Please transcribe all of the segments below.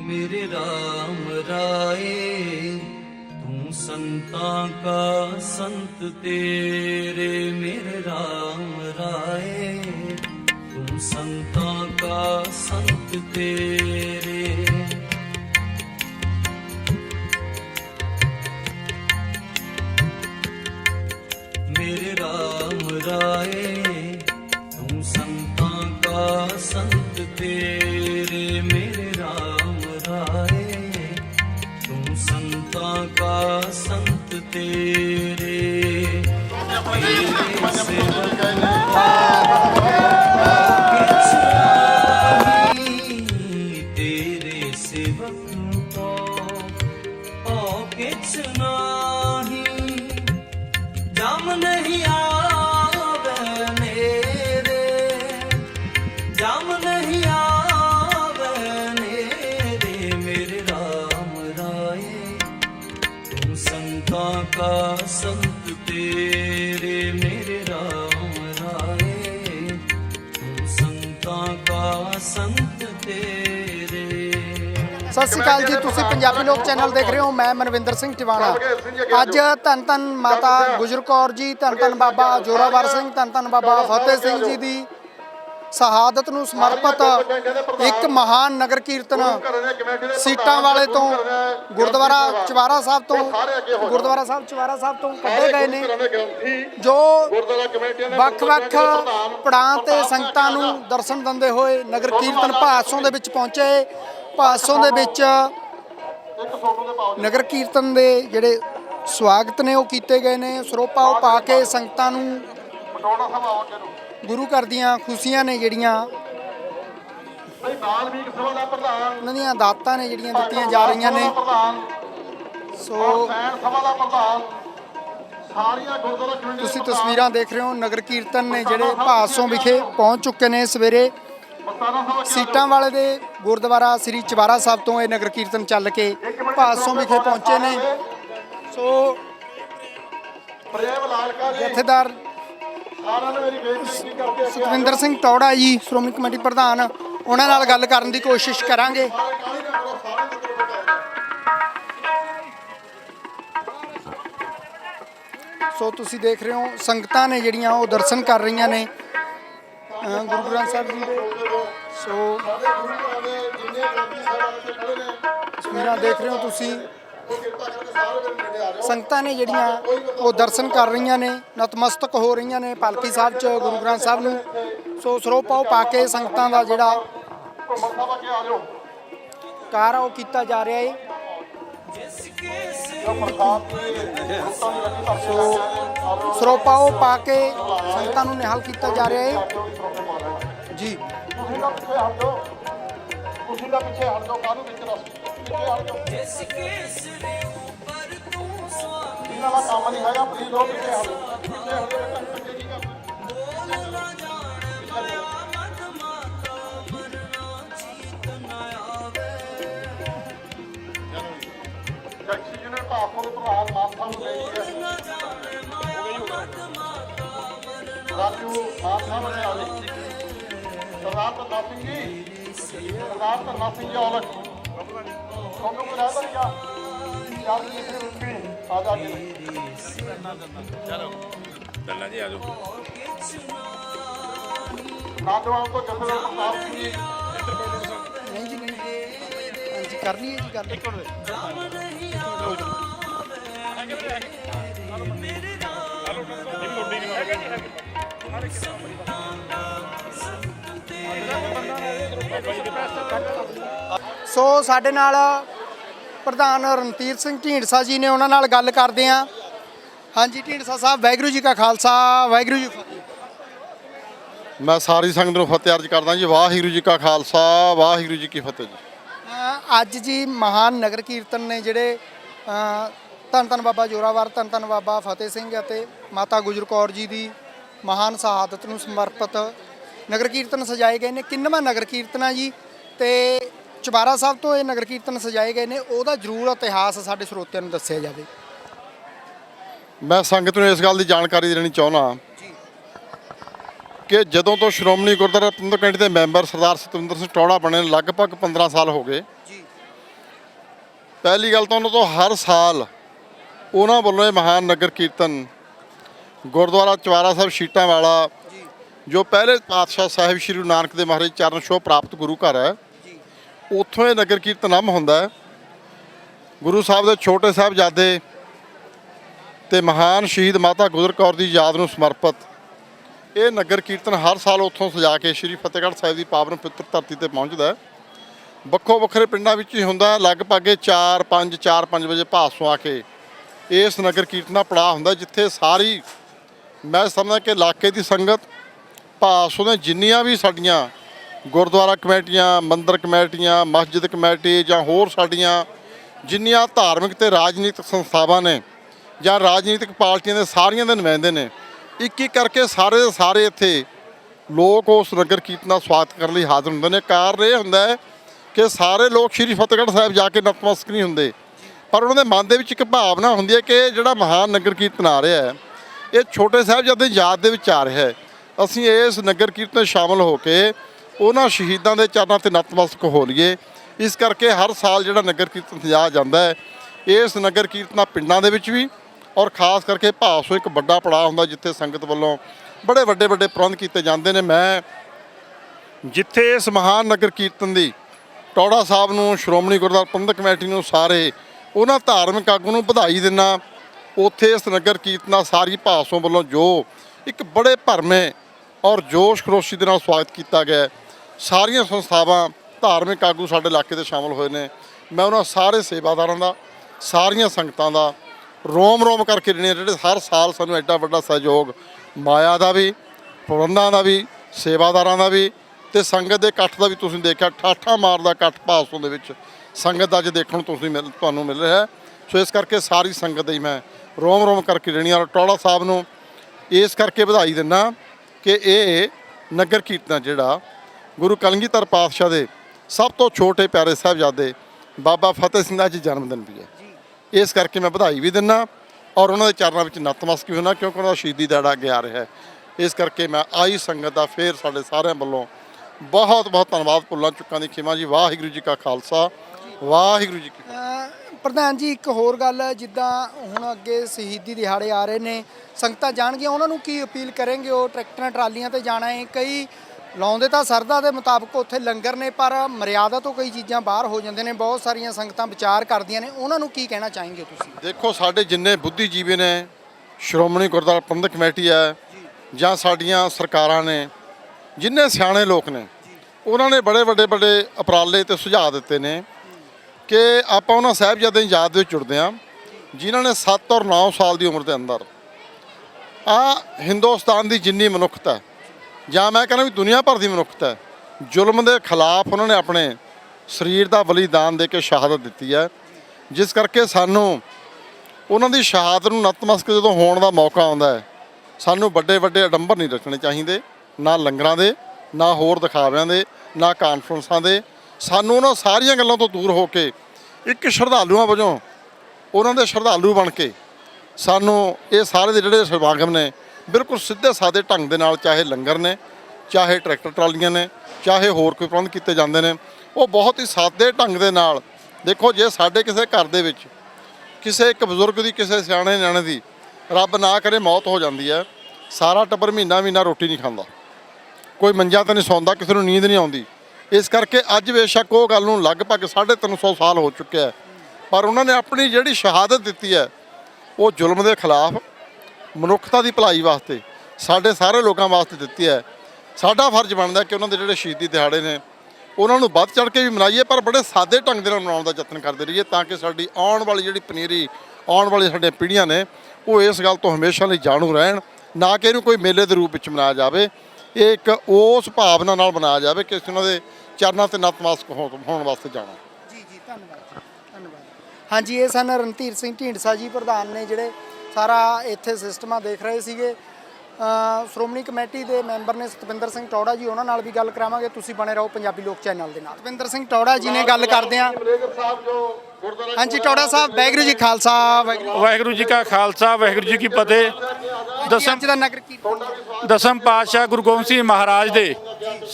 ਮੇਰੇ RAM ਰਾਏ, ਤੂੰ ਸੰਤਾਂ ਕਾ ਸੰਤ ਤੇਰੇ ਮੇਰੇ RAM ਰਾਏ, ਤੂੰ ਸੰਤਾਂ ਕਾ ਸੰਤ ਤੇਰੇ ते ਸੰਤਾਂ ਕਾ ਸੰਤ ਤੇਰੇ ਮੇਰੇ ਰਾਮ ਰਾਏ। ਸੰਤਾਂ ਕਾ ਸੰਤ ਤੇਰੇ। ਸਤਿ ਸ਼੍ਰੀ ਅਕਾਲ ਜੀ, ਤੁਸੀਂ ਪੰਜਾਬੀ ਲੋਕ ਚੈਨਲ ਦੇਖ ਰਹੇ ਹੋ, ਮੈਂ ਮਨਵਿੰਦਰ ਸਿੰਘ ਟਿਵਾਣਾ। ਅੱਜ ਧੰਨ ਧੰਨ ਮਾਤਾ ਗੁਜਰ ਕੌਰ ਜੀ, ਧੰਨ ਧੰਨ ਬਾਬਾ ਜੋਰਾਵਰ ਸਿੰਘ, ਧੰਨ ਧੰਨ ਬਾਬਾ ਫਤਿਹ ਸਿੰਘ ਜੀ ਦੀ ਸ਼ਹਾਦਤ ਨੂੰ ਸਮਰਪਿਤ ਇੱਕ ਮਹਾਨ ਨਗਰ ਕੀਰਤਨ ਸੀਟਾਂ ਵਾਲੇ ਤੋਂ ਗੁਰਦੁਆਰਾ ਚਵਾਰਾ ਸਾਹਿਬ ਤੋਂ ਗੁਰਦੁਆਰਾ ਸਾਹਿਬ ਚਵਾਰਾ ਸਾਹਿਬ ਤੋਂ ਕੱਢੇ ਗਏ ਨੇ। ਜੋ ਵੱਖ-ਵੱਖ ਪੜਾਂ ਤੇ ਸੰਗਤਾਂ ਨੂੰ ਦਰਸ਼ਨ ਦਿੰਦੇ ਹੋਏ ਨਗਰ ਕੀਰਤਨ ਭਾਸੋਂ ਦੇ ਵਿੱਚ ਪਹੁੰਚੇ। ਭਾਸੋਂ ਦੇ ਵਿੱਚ ਨਗਰ ਕੀਰਤਨ ਦੇ ਜਿਹੜੇ ਸਵਾਗਤ ਨੇ ਉਹ ਕੀਤੇ ਗਏ ਨੇ। ਸਰੋਪਾ ਉਹ ਪਾ ਕੇ ਸੰਗਤਾਂ ਨੂੰ। ਗੁਰੂ ਘਰ ਦੀਆਂ ਖੁਸ਼ੀਆਂ ਨੇ ਜਿਹੜੀਆਂ ਉਹਨਾਂ ਦੀਆਂ ਦਾਤਾਂ ਨੇ ਜਿਹੜੀਆਂ ਦਿੱਤੀਆਂ ਜਾ ਰਹੀਆਂ ਨੇ। ਸੋ ਤੁਸੀਂ ਤਸਵੀਰਾਂ ਦੇਖ ਰਹੇ ਹੋ ਨਗਰ ਕੀਰਤਨ ਨੇ ਜਿਹੜੇ ਭਾਸੋਂ ਵਿਖੇ ਪਹੁੰਚ ਚੁੱਕੇ ਨੇ ਸਵੇਰੇ। ਸੀਟਾਂ ਵਾਲੇ ਦੇ ਗੁਰਦੁਆਰਾ ਸ੍ਰੀ ਚਵਾਰਾ ਸਾਹਿਬ ਤੋਂ ਇਹ ਨਗਰ ਕੀਰਤਨ ਚੱਲ ਕੇ ਭਾਸੋਂ ਵਿਖੇ ਪਹੁੰਚੇ ਨੇ। ਸੋ ਜਥੇਦਾਰ ਸੁਖਵਿੰਦਰ ਸਿੰਘ ਤੌੜਾ ਜੀ, ਸ਼੍ਰੋਮਣੀ ਕਮੇਟੀ ਪ੍ਰਧਾਨ, ਉਹਨਾਂ ਨਾਲ ਗੱਲ ਕਰਨ ਦੀ ਕੋਸ਼ਿਸ਼ ਕਰਾਂਗੇ। ਸੋ ਤੁਸੀਂ ਦੇਖ ਰਹੇ ਹੋ, ਸੰਗਤਾਂ ਨੇ ਜਿਹੜੀਆਂ ਉਹ ਦਰਸ਼ਨ ਕਰ ਰਹੀਆਂ ਨੇ। ਗੁਰੂ ਗ੍ਰੰਥ ਸਾਹਿਬ ਜੀ ਦੇ। ਸੋ ਤਸਵੀਰਾਂ ਦੇਖ ਰਹੇ ਹੋ ਤੁਸੀਂ। ਸੰਗਤਾਂ ਨੇ ਜਿਹੜੀਆਂ ਉਹ ਦਰਸ਼ਨ ਕਰ ਰਹੀਆਂ ਨੇ, ਨਤਮਸਤਕ ਹੋ ਰਹੀਆਂ ਨੇ ਪਾਲਕੀ ਸਾਹਿਬ ਚ, ਗੁਰੂ ਗ੍ਰੰਥ ਸਾਹਿਬ ਨੂੰ। ਸੋ ਸਰੋਪਾਓ ਪਾ ਕੇ ਸੰਗਤਾਂ ਦਾ ਜਿਹੜਾ ਕਾਰ ਆ, ਉਹ ਕੀਤਾ ਜਾ ਰਿਹਾ ਹੈ ਸੋ ਸਰੋਪਾਓ ਪਾ ਕੇ ਸੰਗਤਾਂ ਨੂੰ ਨਿਹਾਲ ਕੀਤਾ ਜਾ ਰਿਹਾ ਏ। ਜੀ। ਜਿਸ ਕੇਸਰੀ ਉੱਪਰ ਤੂੰ ਸਵਾਮੀ ਬੋਲ ਨਾ ਜਾਣ ਮਾਇਆ ਮਨ ਮਾਤਾ ਮਰਨਾ ਚੀਤ ਨ ਆਵੇ ਬੋਲ ਨਾ ਜਾਣ ਮਾਇਆ ਮਨ ਮਾਤਾ ਮਰਨਾ ਸਰਦਾਰ ਧੰਨਾ ਸਿੰਘ ਜੀ। ਸਰਦਾਰ ਧੰਨਾ ਸਿੰਘ ਜੀ ਔਲਖ ਤੁਹਾਨੂੰ ਕੋਈ ਰਹਿ ਤਾਂ ਯਾਰ ਜੀ ਕਿਸੇ ਰੁਕੀ। ਆ ਜਾ ਕੇ ਚੱਲਾਂ ਜੀ ਆਜੋ ਨਾਦਵਾਲ ਤੋਂ ਜਥੇਦਾਰ ਪ੍ਰਤਾਪ ਸਿੰਘ ਜੀ ਨਹੀਂ ਜੀ ਨਹੀਂ ਹਾਂਜੀ ਕਰ ਲਈਏ ਜੀ ਗੱਲ ਇੱਕ ਸੋ ਸਾਡੇ ਨਾਲ ਪ੍ਰਧਾਨ ਰਣਧੀਰ ਸਿੰਘ ਢੀਂਡਸਾ ਜੀ ਨੇ ਉਹਨਾਂ ਨਾਲ ਗੱਲ ਕਰਦੇ ਆਂ ਹਾਂਜੀ ਢੀਂਡਸਾ ਸਾਹਿਬ ਵਾਹਿਗੁਰੂ ਜੀ ਕਾ ਖਾਲਸਾ ਵਾਹਿਗੁਰੂ ਜੀ ਕੀ ਫਤਿਹ। ਮੈਂ ਸਾਰੀ ਸੰਗਤ ਨੂੰ ਫਤਿਹ ਅਰਜ ਕਰਦਾ ਜੀ ਵਾਹਿਗੁਰੂ ਜੀ ਕਾ ਖਾਲਸਾ ਵਾਹਿਗੁਰੂ ਜੀ ਕੀ ਫਤਿਹ ਜੀ। ਅੱਜ ਜੀ ਮਹਾਨ ਨਗਰ ਕੀਰਤਨ ਨੇ ਜਿਹੜੇ ਧੰਨ ਧੰਨ ਬਾਬਾ ਜੋਰਾਵਰ ਧੰਨ ਧੰਨ ਬਾਬਾ ਫਤਿਹ ਸਿੰਘ ਅਤੇ ਮਾਤਾ ਗੁਜਰ ਕੌਰ ਜੀ ਦੀ ਮਹਾਨ ਸ਼ਹਾਦਤ ਨੂੰ ਸਮਰਪਿਤ ਨਗਰ ਕੀਰਤਨ ਸਜਾਏ ਗਏ ਨੇ। ਕਿੰਨਵਾਂ ਨਗਰ ਕੀਰਤਨ ਆ ਜੀ ਤੇ ਚੁਬਾਰਾ ਸਾਹਿਬ ਤੋਂ ਇਹ ਨਗਰ ਕੀਰਤਨ ਸਜਾਏ ਗਏ ਨੇ ਉਹਦਾ ਜ਼ਰੂਰ ਇਤਿਹਾਸ ਸਾਡੇ ਸਰੋਤਿਆਂ ਨੂੰ ਦੱਸਿਆ ਜਾਵੇ। ਮੈਂ ਸੰਗਤ ਨੂੰ ਇਸ ਗੱਲ ਦੀ ਜਾਣਕਾਰੀ ਦੇਣੀ ਚਾਹੁੰਦਾ ਕਿ ਜਦੋਂ ਤੋਂ ਸ਼੍ਰੋਮਣੀ ਗੁਰਦੁਆਰਾ ਪ੍ਰਬੰਧਕ ਕਮੇਟੀ ਦੇ ਮੈਂਬਰ ਸਰਦਾਰ ਸਤਿੰਦਰ ਸਿੰਘ ਟੌੜਾ ਬਣੇ ਲਗਭਗ 15 ਸਾਲ ਹੋ ਗਏ। ਜੀ। ਪਹਿਲੀ ਗੱਲ ਤਾਂ ਉਹਨਾਂ ਤੋਂ ਹਰ ਸਾਲ ਉਹਨਾਂ ਵੱਲੋਂ ਇਹ ਮਹਾਨ ਨਗਰ ਕੀਰਤਨ ਗੁਰਦੁਆਰਾ ਚਵਾਰਾ ਸਾਹਿਬ ਸ਼ੀਟਾਂ ਵਾਲਾ ਜੋ। ਪਹਿਲੇ ਪਾਤਸ਼ਾਹ ਸਾਹਿਬ ਸ਼੍ਰੀ ਗੁਰੂ ਨਾਨਕ ਦੇ ਮਹਾਰਾਜ ਚਰਨ ਛੋਹ ਪ੍ਰਾਪਤ ਗੁਰੂ ਘਰ ਹੈ ਉੱਥੋਂ ਇਹ ਨਗਰ ਕੀਰਤਨ ਆਮ ਹੁੰਦਾ ਹੈ। ਗੁਰੂ ਸਾਹਿਬ ਦੇ ਛੋਟੇ ਸਾਹਿਬਜ਼ਾਦੇ ਤੇ ਮਹਾਨ ਸ਼ਹੀਦ ਮਾਤਾ ਗੁਜਰ ਕੌਰ ਦੀ ਯਾਦ ਨੂੰ ਸਮਰਪਿਤ ਇਹ ਨਗਰ ਕੀਰਤਨ ਹਰ ਸਾਲ ਉੱਥੋਂ ਸਜਾ ਕੇ ਸ਼੍ਰੀ ਫਤਿਹਗੜ੍ਹ ਸਾਹਿਬ ਦੀ ਪਾਵਨ ਪਵਿੱਤਰ ਧਰਤੀ ਤੇ ਪਹੁੰਚਦਾ ਵੱਖੋ ਵੱਖਰੇ ਪਿੰਡਾਂ ਵਿੱਚ ਹੀ ਹੁੰਦਾ ਲਗਭਗ ਇਹ 4 5 4 5 ਵਜੇ ਭਾਸੋਂ ਆ ਕੇ ਇਸ ਨਗਰ ਕੀਰਤਨ ਦਾ ਪੜਾਅ ਹੁੰਦਾ ਜਿੱਥੇ ਸਾਰੀ ਮੈਂ ਸਮਝਦਾ ਕਿ ਇਲਾਕੇ ਦੀ ਸੰਗਤ ਭਾਸੋਂ ਦੇ ਜਿੰਨੀਆਂ ਵੀ ਸਾਡੀਆਂ ਗੁਰਦੁਆਰਾ ਕਮੇਟੀਆਂ, ਮੰਦਰ ਕਮੇਟੀਆਂ, ਮਸਜਿਦ ਕਮੇਟੀ ਜਾਂ ਹੋਰ ਸਾਡੀਆਂ ਜਿੰਨੀਆਂ ਧਾਰਮਿਕ ਤੇ ਰਾਜਨੀਤਿਕ ਸੰਸਥਾਵਾਂ ਨੇ ਜਾਂ ਰਾਜਨੀਤਿਕ ਪਾਰਟੀਆਂ ਦੇ ਸਾਰੀਆਂ ਦੇ ਨੁਮਾਇੰਦੇ ਨੇ ਇੱਕ ਇੱਕ ਕਰਕੇ ਸਾਰੇ ਦੇ ਸਾਰੇ ਇੱਥੇ ਲੋਕ ਉਸ ਨਗਰ ਕੀਰਤਨ ਦਾ ਸਵਾਗਤ ਕਰਨ ਲਈ ਹਾਜ਼ਰ ਹੁੰਦੇ ਨੇ। ਕਾਰਨ ਇਹ ਹੁੰਦਾ ਹੈ ਕਿ ਸਾਰੇ ਲੋਕ ਸ਼੍ਰੀ ਫਤਿਹਗੜ੍ਹ ਸਾਹਿਬ ਜਾ ਕੇ ਨਤਮਸਤਕ ਨਹੀਂ ਹੁੰਦੇ। ਪਰ ਉਹਨਾਂ ਦੇ ਮਨ ਦੇ ਵਿੱਚ ਇੱਕ ਭਾਵਨਾ ਹੁੰਦੀ ਹੈ ਕਿ ਜਿਹੜਾ ਮਹਾਨ ਨਗਰ ਕੀਰਤਨ ਆ ਰਿਹਾ ਹੈ, ਇਹ ਛੋਟੇ ਸਾਹਿਬਜ਼ਾਦੇ ਯਾਦ ਦੇ ਵਿੱਚ ਆ ਰਿਹਾ ਹੈ। ਅਸੀਂ ਇਸ ਨਗਰ ਕੀਰਤਨ ਸ਼ਾਮਲ ਹੋ ਕੇ ਉਹਨਾਂ ਸ਼ਹੀਦਾਂ ਦੇ ਚਰਨਾਂ ਤੇ ਨਤਮਸਤਕ ਹੋ ਲਈਏ। ਇਸ ਕਰਕੇ ਹਰ ਸਾਲ ਜਿਹੜਾ ਨਗਰ ਕੀਰਤਨ ਸਜਾਇਆ ਜਾਂਦਾ ਹੈ, ਇਸ ਨਗਰ ਕੀਰਤਨਾਂ ਪਿੰਡਾਂ ਦੇ ਵਿੱਚ ਵੀ ਔਰ ਖਾਸ ਕਰਕੇ ਭਾਸੋ ਇੱਕ ਵੱਡਾ ਪੜਾਅ ਹੁੰਦਾ ਜਿੱਥੇ ਸੰਗਤ ਵੱਲੋਂ ਬੜੇ ਵੱਡੇ ਵੱਡੇ ਪ੍ਰਬੰਧ ਕੀਤੇ ਜਾਂਦੇ ਨੇ। ਮੈਂ ਜਿੱਥੇ ਇਸ ਮਹਾਨ ਨਗਰ ਕੀਰਤਨ ਦੀ ਟੌੜਾ ਸਾਹਿਬ ਨੂੰ, ਸ਼੍ਰੋਮਣੀ ਗੁਰਦੁਆਰਾ ਪ੍ਰਬੰਧਕ ਕਮੇਟੀ ਨੂੰ ਸਾਰੇ ਉਹਨਾਂ ਧਾਰਮਿਕ ਆਗੂ ਨੂੰ ਵਧਾਈ ਦਿੰਨਾ, ਉੱਥੇ ਇਸ ਨਗਰ ਕੀਰਤਨ ਸਾਰੀ ਭਾਸੋਂ ਵੱਲੋਂ ਜੋ ਇੱਕ ਬੜੇ ਭਰਮੇ ਔਰ ਜੋਸ਼ ਖਰੋਸ਼ੀ ਦੇ ਨਾਲ ਸਵਾਗਤ ਕੀਤਾ ਗਿਆ ਸਾਰੀਆਂ ਸੰਸਥਾਵਾਂ ਧਾਰਮਿਕ ਆਗੂ ਸਾਡੇ ਇਲਾਕੇ ਦੇ ਸ਼ਾਮਲ ਹੋਏ ਨੇ। ਮੈਂ ਉਹਨਾਂ ਸਾਰੇ ਸੇਵਾਦਾਰਾਂ ਦਾ, ਸਾਰੀਆਂ ਸੰਗਤਾਂ ਦਾ, ਰੋਮ ਰੋਮ ਕਰਕੇ ਜਿਹੜੇ ਜਿਹੜੇ ਹਰ ਸਾਲ ਸਾਨੂੰ ਐਡਾ ਵੱਡਾ ਸਹਿਯੋਗ ਮਾਇਆ ਦਾ ਵੀ, ਪ੍ਰਬੰਧਾਂ ਦਾ ਵੀ, ਸੇਵਾਦਾਰਾਂ ਦਾ ਵੀ ਤੇ ਸੰਗਤ ਦੇ ਇਕੱਠ ਦਾ ਵੀ ਤੁਸੀਂ ਦੇਖਿਆ, ਠਾਠਾ ਮਾਰਦਾ ਇਕੱਠ ਪਾਸੋਂ ਦੇ ਵਿੱਚ ਸੰਗਤ ਦਾ ਅੱਜ ਦੇਖਣ ਨੂੰ ਤੁਸੀਂ ਮਿਲ, ਤੁਹਾਨੂੰ ਮਿਲ ਰਿਹਾ ਸੋ ਇਸ ਕਰਕੇ ਸਾਰੀ ਸੰਗਤ ਦੀ ਮੈਂ ਰੋਮ ਰੋਮ ਕਰਕੇ ਰਹਿਣੀ ਔਰ ਟੋੜਾ ਸਾਹਿਬ ਨੂੰ ਇਸ ਕਰਕੇ ਵਧਾਈ ਦਿੰਦਾ ਕਿ ਇਹ ਨਗਰ ਕੀਰਤਨ ਜਿਹੜਾ ਗੁਰੂ ਕਲਗੀਧਰ ਪਾਤਸ਼ਾਹ ਦੇ ਸਭ ਤੋਂ ਛੋਟੇ ਪਿਆਰੇ ਸਾਹਿਬਜ਼ਾਦੇ ਬਾਬਾ ਫਤਿਹ ਸਿੰਘ ਦਾ ਅੱਜ ਜਨਮ ਦਿਨ ਵੀ ਹੈ। ਇਸ ਕਰਕੇ ਮੈਂ ਵਧਾਈ ਵੀ ਦਿੰਦਾ ਔਰ ਉਹਨਾਂ ਦੇ ਚਰਨਾਂ ਵਿੱਚ ਨਤਮਸਤਕ ਵੀ ਹੁੰਦਾ ਕਿਉਂਕਿ ਉਹਨਾਂ ਦਾ ਸ਼ਹੀਦੀ ਦਿਹਾੜਾ ਅੱਗੇ ਆ ਰਿਹਾ ਹੈ। ਇਸ ਕਰਕੇ ਮੈਂ ਆਈ ਸੰਗਤ ਦਾ ਫੇਰ ਸਾਡੇ ਸਾਰਿਆਂ ਵੱਲੋਂ ਬਹੁਤ ਬਹੁਤ ਧੰਨਵਾਦ। ਭੁੱਲਾਂ ਚੁੱਕਾਂ ਦੀ ਖਿਮਾ ਜੀ। ਵਾਹਿਗੁਰੂ ਜੀ ਕਾ ਖਾਲਸਾ। ਵਾਹਿਗੁਰੂ ਜੀ ਕੀ ਪ੍ਰਧਾਨ ਜੀ ਇੱਕ ਹੋਰ ਗੱਲ ਜਿੱਦਾਂ ਹੁਣ ਅੱਗੇ ਸ਼ਹੀਦੀ ਦਿਹਾੜੇ ਆ ਰਹੇ ਨੇ ਸੰਗਤਾਂ ਜਾਣਗੀਆਂ ਉਹਨਾਂ ਨੂੰ ਕੀ ਅਪੀਲ ਕਰਨਗੇ? ਉਹ ਟਰੈਕਟਰਾਂ ਟਰਾਲੀਆਂ ਤੇ ਜਾਣਾ ਹੈ। ਕਈ ਲਾਉਂਦੇ ਤਾਂ ਸਰਦਾ ਦੇ ਮੁਤਾਬਕ ਉੱਥੇ ਲੰਗਰ ਨੇ ਪਰ ਮਰਿਆਦਾ ਤੋਂ ਕਈ ਚੀਜ਼ਾਂ ਬਾਹਰ ਹੋ ਜਾਂਦੇ ਨੇ ਬਹੁਤ ਸਾਰੀਆਂ ਸੰਗਤਾਂ ਵਿਚਾਰ ਕਰਦੀਆਂ ਨੇ। ਉਹਨਾਂ ਨੂੰ ਕੀ ਕਹਿਣਾ ਚਾहेंगे ਤੁਸੀਂ? ਦੇਖੋ ਸਾਡੇ ਜਿੰਨੇ ਬੁੱਧੀਜੀਵੀ ਨੇ ਸ਼੍ਰੋਮਣੀ ਗੁਰਦੁਆਰਾ ਪ੍ਰਬੰਧਕ ਕਮੇਟੀ ਹੈ ਜਾਂ ਸਾਡੀਆਂ ਸਰਕਾਰਾਂ ਨੇ ਜਿੰਨੇ ਸਿਆਣੇ ਲੋਕ ਨੇ ਉਹਨਾਂ ਨੇ ਬੜੇ ਵੱਡੇ ਵੱਡੇ ਉਪਰਾਲੇ ਤੇ ਸੁਝਾਅ ਦਿੱਤੇ ਨੇ ਕਿ ਆਪਾਂ ਉਹਨਾਂ ਸਾਹਿਬਜ਼ਾਦਿਆਂ ਦੀ ਯਾਦ ਵਿੱਚ ਜੁੜਦੇ ਹਾਂ ਜਿਨ੍ਹਾਂ ਨੇ 7 ਔਰ 9 ਸਾਲ ਦੀ ਉਮਰ ਦੇ ਅੰਦਰ ਆ ਹਿੰਦੁਸਤਾਨ ਦੀ ਜਿੰਨੀ ਮਨੁੱਖਤਾ ਹੈ, ਜਾਂ ਮੈਂ ਕਹਿੰਦਾ ਵੀ ਦੁਨੀਆ ਭਰ ਦੀ ਮਨੁੱਖਤਾ ਹੈ, ਜ਼ੁਲਮ ਦੇ ਖਿਲਾਫ ਉਹਨਾਂ ਨੇ ਆਪਣੇ ਸਰੀਰ ਦਾ ਬਲੀਦਾਨ ਦੇ ਕੇ ਸ਼ਹਾਦਤ ਦਿੱਤੀ ਹੈ। ਜਿਸ ਕਰਕੇ ਸਾਨੂੰ ਉਹਨਾਂ ਦੀ ਸ਼ਹਾਦਤ ਨੂੰ ਨਤਮਸਤਕ ਜਦੋਂ ਹੋਣ ਦਾ ਮੌਕਾ ਆਉਂਦਾ ਹੈ ਸਾਨੂੰ ਵੱਡੇ ਵੱਡੇ ਅਡੰਬਰ ਨਹੀਂ ਰੱਖਣੇ ਚਾਹੀਦੇ ਨਾ ਲੰਗਰਾਂ ਦੇ ਨਾ ਹੋਰ ਦਿਖਾਵਿਆਂ ਦੇ ਨਾ ਕਾਨਫਰੰਸਾਂ ਦੇ। ਸਾਨੂੰ ਉਹਨਾਂ ਸਾਰੀਆਂ ਗੱਲਾਂ ਤੋਂ ਦੂਰ ਹੋ ਕੇ ਇੱਕ ਸ਼ਰਧਾਲੂਆਂ ਵਜੋਂ ਉਹਨਾਂ ਦੇ ਸ਼ਰਧਾਲੂ ਬਣ ਕੇ ਸਾਨੂੰ ਇਹ ਸਾਰੇ ਦੇ ਜਿਹੜੇ ਸਮਾਗਮ ਨੇ ਬਿਲਕੁਲ ਸਿੱਧੇ ਸਾਦੇ ਢੰਗ ਦੇ ਨਾਲ ਚਾਹੇ ਲੰਗਰ ਨੇ, ਚਾਹੇ ਟਰੈਕਟਰ ਟਰਾਲੀਆਂ ਨੇ, ਚਾਹੇ ਹੋਰ ਕੋਈ ਪ੍ਰਬੰਧ ਕੀਤੇ ਜਾਂਦੇ ਨੇ, ਉਹ ਬਹੁਤ ਹੀ ਸਾਦੇ ਢੰਗ ਦੇ ਨਾਲ, ਦੇਖੋ ਜੇ ਸਾਡੇ ਕਿਸੇ ਘਰ ਦੇ ਵਿੱਚ ਕਿਸੇ ਇੱਕ ਬਜ਼ੁਰਗ ਦੀ, ਕਿਸੇ ਸਿਆਣੇ ਨਿਆਣੇ ਦੀ ਰੱਬ ਨਾ ਕਰੇ ਮੌਤ ਹੋ ਜਾਂਦੀ ਹੈ, ਸਾਰਾ ਟੱਬਰ ਮਹੀਨਾ ਮਹੀਨਾ ਰੋਟੀ ਨਹੀਂ ਖਾਂਦਾ। ਕੋਈ ਮੰਜਾ ਤਾਂ ਨਹੀਂ ਸੌਂਦਾ, ਕਿਸੇ ਨੂੰ ਨੀਂਦ ਨਹੀਂ ਆਉਂਦੀ। ਇਸ ਕਰਕੇ ਅੱਜ ਬੇਸ਼ੱਕ ਉਹ ਗੱਲ ਨੂੰ ਲਗਭਗ 350 ਸਾਲ ਹੋ ਚੁੱਕਿਆ ਹੈ। ਪਰ ਉਹਨਾਂ ਨੇ ਆਪਣੀ ਜਿਹੜੀ ਸ਼ਹਾਦਤ ਦਿੱਤੀ ਹੈ, ਉਹ ਜ਼ੁਲਮ ਦੇ ਖਿਲਾਫ ਮਨੁੱਖਤਾ ਦੀ ਭਲਾਈ ਵਾਸਤੇ, ਸਾਡੇ ਸਾਰੇ ਲੋਕਾਂ ਵਾਸਤੇ ਦਿੱਤੀ ਹੈ। ਸਾਡਾ ਫਰਜ਼ ਬਣਦਾ ਕਿ ਉਹਨਾਂ ਦੇ ਜਿਹੜੇ ਸ਼ਹੀਦੀ ਦਿਹਾੜੇ ਨੇ, ਉਹਨਾਂ ਨੂੰ ਵੱਧ ਚੜ ਕੇ ਵੀ ਮਨਾਈਏ, ਪਰ ਬੜੇ ਸਾਦੇ ਢੰਗ ਦੇ ਨਾਲ ਮਨਾਉਣ ਦਾ ਯਤਨ ਕਰਦੇ ਰਹੀਏ ਤਾਂ ਕਿ ਸਾਡੀ ਆਉਣ ਵਾਲੀ ਜਿਹੜੀ ਪਨੀਰੀ, ਆਉਣ ਵਾਲੀ ਸਾਡੀਆਂ ਪੀੜ੍ਹੀਆਂ ਨੇ, ਉਹ ਇਸ ਗੱਲ ਤੋਂ ਹਮੇਸ਼ਾ ਲਈ ਜਾਣੂ ਰਹਿਣ, ਨਾ ਕਿ ਇਹਨੂੰ ਕੋਈ ਮੇਲੇ ਦੇ ਰੂਪ ਵਿੱਚ ਮਨਾਇਆ ਜਾਵੇ। ਇਹ ਇੱਕ ਉਸ ਭਾਵਨਾ ਨਾਲ ਮਨਾਇਆ ਜਾਵੇ ਕਿ ਅਸੀਂ ਉਹਨਾਂ ਦੇ ਚਰਨਾਂ ਤੇ ਨਤਮਸਤਕ ਹੋਣ ਵਾਸਤੇ ਜਾਣਾ। ਜੀ ਜੀ, ਧੰਨਵਾਦ ਹਾਂਜੀ, ਇਹ ਸਨ ਰਣਧੀਰ ਸਿੰਘ ਢੀਂਡਸਾ ਜੀ ਪ੍ਰਧਾਨ ਨੇ ਜਿਹੜੇ ਸਾਰਾ ਇੱਥੇ ਸਿਸਟਮਾਂ ਦੇਖ ਰਹੇ ਸੀਗੇ। ਸ਼੍ਰੋਮਣੀ ਕਮੇਟੀ ਦੇ ਮੈਂਬਰ ਨੇ ਸਤਵਿੰਦਰ ਸਿੰਘ ਟੌੜਾ ਜੀ, ਉਹਨਾਂ ਨਾਲ ਵੀ ਗੱਲ ਕਰਾਵਾਂਗੇ। ਤੁਸੀਂ ਬਣੇ ਰਹੋ ਪੰਜਾਬੀ ਲੋਕ ਚੈਨਲ ਦੇ ਨਾਲ। ਸਤਵਿੰਦਰ ਸਿੰਘ ਟੌੜਾ ਜੀ ਨੇ ਗੱਲ ਕਰਦੇ ਆ ਸਾਹਿਬ ਜੋ ਹਾਂਜੀ ਟੌੜਾ ਸਾਹਿਬ ਵਾਹਿਗੁਰੂ ਜੀ ਖਾਲਸਾ ਵਾਹਿਗੁਰੂ ਜੀ ਕਾ ਖਾਲਸਾ ਵਾਹਿਗੁਰੂ ਜੀ ਕੀ ਫਤਿਹ। ਦਸਮ ਦਾ ਨਗਰ ਕੀਰਤਨ। ਦਸਮ ਪਾਤਸ਼ਾਹ ਗੁਰੂ ਗੋਬਿੰਦ ਸਿੰਘ ਮਹਾਰਾਜ ਦੇ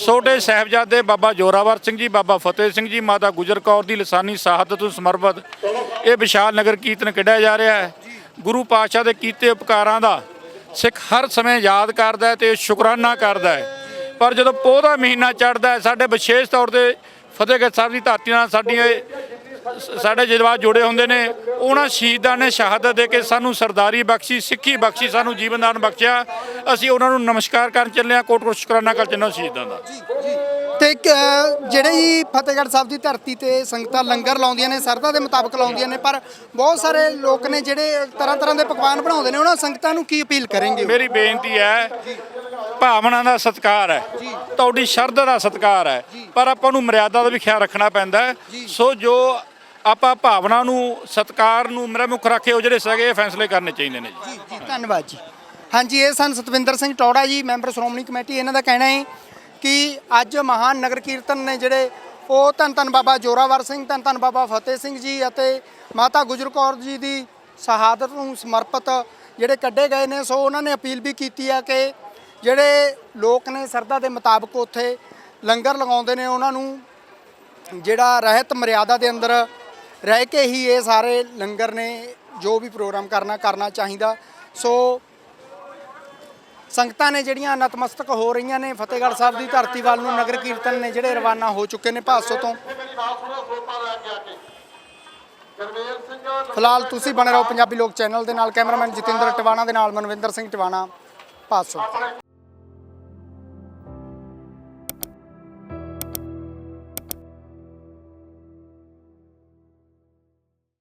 ਛੋਟੇ ਸਾਹਿਬਜ਼ਾਦੇ ਬਾਬਾ ਜੋਰਾਵਰ ਸਿੰਘ ਜੀ ਬਾਬਾ ਫਤਿਹ ਸਿੰਘ ਜੀ ਮਾਤਾ ਗੁਜਰ ਕੌਰ ਦੀ ਲਸਾਨੀ ਸ਼ਹਾਦਤ ਨੂੰ ਸਮਰਪਿਤ ਇਹ ਵਿਸ਼ਾਲ ਨਗਰ ਕੀਰਤਨ ਕੱਢਿਆ ਜਾ ਰਿਹਾ ਹੈ। ਗੁਰੂ ਪਾਤਸ਼ਾਹ ਦੇ ਕੀਤੇ ਉਪਕਾਰਾਂ ਦਾ ਸਿੱਖ ਹਰ ਸਮੇਂ ਯਾਦ ਕਰਦਾ ਹੈ ਤੇ ਸ਼ੁਕਰਾਨਾ ਕਰਦਾ ਹੈ। ਪਰ ਜਦੋਂ ਪੋਹ ਦਾ ਮਹੀਨਾ ਚੜ੍ਹਦਾ ਹੈ ਸਾਡੇ ਵਿਸ਼ੇਸ਼ ਤੌਰ ਤੇ ਫਤਿਹਗੜ੍ਹ ਸਾਹਿਬ ਦੀ ਧਰਤੀ ਨਾਲ ਸਾਡੀਆਂ ਸਾਡੇ ਜਜ਼ਬਾਤ ਜੁੜੇ ਹੁੰਦੇ ਨੇ। ਉਹਨਾਂ ਸ਼ਹੀਦਾਂ ਨੇ ਸ਼ਹਾਦਤ ਦੇ ਕੇ ਸਾਨੂੰ ਸਰਦਾਰੀ ਬਖਸ਼ੀ ਸਿੱਖੀ ਬਖਸ਼ੀ ਸਾਨੂੰ ਜੀਵਨ ਦਾਨ ਬਖਸ਼ਿਆ। ਅਸੀਂ ਉਹਨਾਂ ਨੂੰ ਨਮਸਕਾਰ ਕਰਨ ਚੱਲੇ ਹਾਂ ਕੋਟ ਕੋਟ ਸ਼ੁਕਰਾਨਾ ਕਰ ਚੱਲੇ ਸ਼ਹੀਦਾਂ ਦਾ। ਤੇ ਜਿਹੜੇ ਹੀ ਫਤਿਹਗੜ੍ਹ ਸਾਹਿਬ ਦੀ ਧਰਤੀ ਤੇ ਸੰਗਤਾਂ ਲੰਗਰ ਲਾਉਂਦੀਆਂ ਨੇ ਸਰਦਾ ਦੇ ਮੁਤਾਬਕ ਲਾਉਂਦੀਆਂ ਨੇ ਪਰ ਬਹੁਤ ਸਾਰੇ ਲੋਕ ਨੇ ਜਿਹੜੇ ਤਰ੍ਹਾਂ ਤਰ੍ਹਾਂ ਦੇ ਪਕਵਾਨ ਬਣਾਉਂਦੇ ਨੇ ਉਹਨਾਂ ਸੰਗਤਾਂ ਨੂੰ ਕੀ ਅਪੀਲ ਕਰਨਗੇ? ਮੇਰੀ ਬੇਨਤੀ ਹੈ ਭਾਵਨਾ ਦਾ ਸਤਿਕਾਰ ਹੈ। ਤੁਹਾਡੀ ਸ਼ਰਧਾ ਦਾ ਸਤਿਕਾਰ ਹੈ। ਪਰ ਆਪਾਂ ਨੂੰ ਮਰਿਆਦਾ ਦਾ ਵੀ ਖਿਆਲ ਰੱਖਣਾ ਪੈਂਦਾ ਸੋ ਜੋ ਆਪਾਂ ਭਾਵਨਾ ਨੂੰ, ਸਤਿਕਾਰ ਨੂੰ ਮੇਰਾ ਮੁੱਖ ਰੱਖੇ ਉਹ ਜਿਹੜੇ ਸਗੇ ਫੈਸਲੇ ਕਰਨੇ ਚਾਹੀਦੇ ਨੇ ਜੀ ਜੀ, ਧੰਨਵਾਦ ਜੀ। ਹਾਂਜੀ, ਇਹ ਸਨ ਸਤਵਿੰਦਰ ਸਿੰਘ ਟੌੜਾ ਜੀ, ਮੈਂਬਰ ਸ਼੍ਰੋਮਣੀ ਕਮੇਟੀ। ਇਹਨਾਂ ਦਾ ਕਹਿਣਾ ਹੈ ਕਿ ਅੱਜ ਮਹਾਨ ਨਗਰ ਕੀਰਤਨ ਨੇ ਜਿਹੜੇ, ਉਹ ਧੰਨ ਧੰਨ ਬਾਬਾ ਜੋਰਾਵਰ ਸਿੰਘ, ਧੰਨ ਧੰਨ ਬਾਬਾ ਫਤਿਹ ਸਿੰਘ ਜੀ ਅਤੇ ਮਾਤਾ ਗੁਜਰ ਕੌਰ ਜੀ ਦੀ ਸ਼ਹਾਦਤ ਨੂੰ ਸਮਰਪਿਤ ਜਿਹੜੇ ਕੱਢੇ ਗਏ ਨੇ, ਸੋ ਉਹਨਾਂ ਨੇ ਅਪੀਲ ਵੀ ਕੀਤੀ ਆ ਕਿ ਜਿਹੜੇ ਲੋਕ ਨੇ ਸਰਦਾ ਦੇ ਮੁਤਾਬਕ ਉੱਥੇ ਲੰਗਰ ਲਗਾਉਂਦੇ ਨੇ, ਉਹਨਾਂ ਨੂੰ ਜਿਹੜਾ ਰਹਿਤ ਮਰਿਆਦਾ ਦੇ ਅੰਦਰ ਰਹਿ ਕੇ ਹੀ ਇਹ ਸਾਰੇ ਲੰਗਰ ਨੇ ਜੋ ਵੀ ਪ੍ਰੋਗਰਾਮ ਕਰਨਾ ਕਰਨਾ ਚਾਹੀਦਾ। ਸੋ ਸੰਗਤਾਂ ਨੇ ਜਿਹੜੀਆਂ ਨਤਮਸਤਕ ਹੋ ਰਹੀਆਂ ਨੇ, ਫਤਿਹਗੜ੍ਹ ਸਾਹਿਬ ਦੀ ਧਰਤੀ ਵੱਲ ਨੂੰ ਨਗਰ ਕੀਰਤਨ ਨੇ ਜਿਹੜੇ ਰਵਾਨਾ ਹੋ ਚੁੱਕੇ ਨੇ ਭਾਸੋ ਤੋਂ ਫਿਲਹਾਲ ਤੁਸੀਂ ਬਣੇ ਰਹੋ ਪੰਜਾਬੀ ਲੋਕ ਚੈਨਲ ਦੇ ਨਾਲ, ਕੈਮਰਾਮੈਨ ਜਤਿੰਦਰ ਟਿਵਾਣਾ ਦੇ ਨਾਲ, ਮਨਵਿੰਦਰ ਸਿੰਘ ਟਿਵਾਣਾ ਭਾਸੋ